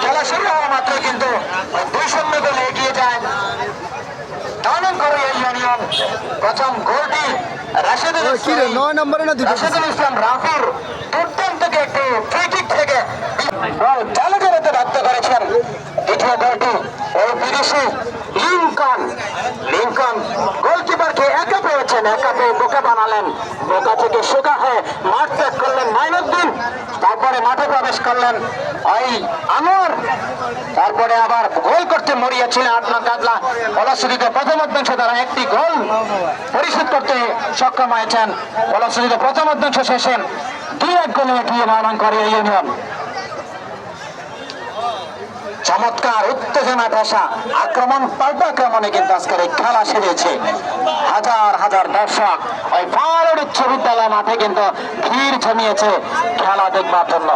খেলা শুরু হওয়া মাত্র কিন্তু দুই শূন্য গোলে এগিয়ে যায় টাউন করে এই ইউনিয়ন। প্রথম গোলটি রাশেদুল ও, কি রে ইসলাম- নয় নম্বরে না দুটো? রাশেদুল ইসলাম রাফির দুর্দান্ত একটু ফ্রি থেকে বল চালু করতে বাধ্য করেছেন। দ্বিতীয় গোলটি ওই বিদেশি লিঙ্কন লিঙ্কন গোলকিপারকে একা পেয়েছেন একা পেয়ে বোকা বানালেন। বোকা থেকে সোজা হয়ে মাঠ ত্যাগ করলেন মাইনুদ্দিন। তারপরে মাঠে প্রবেশ করলেন তারপরে আবার গোল করতে মরিয়াছিলেন আপনার কাজলা ফলশ্রুতিতে প্রথম অর্ধাংশ দ্বারা একটি গোল পরিশোধ করতে সক্ষম হয়েছেন। ফলশ্রুতিতে প্রথম অর্ধাংশ শেষে দুই এক গোলে এগিয়ে ময়দান করে এই ইউনিয়ন। চমৎকার উত্তেজনা ঠাসা আক্রমণ পাল্টাক্রমণে কিন্তু আজকের এই খেলা সেরেছে। হাজার হাজার দর্শক ওই ফারুড উচ্চ বিদ্যালয় মাঠে কিন্তু ভিড় জমিয়েছে খেলা দেখবার জন্য।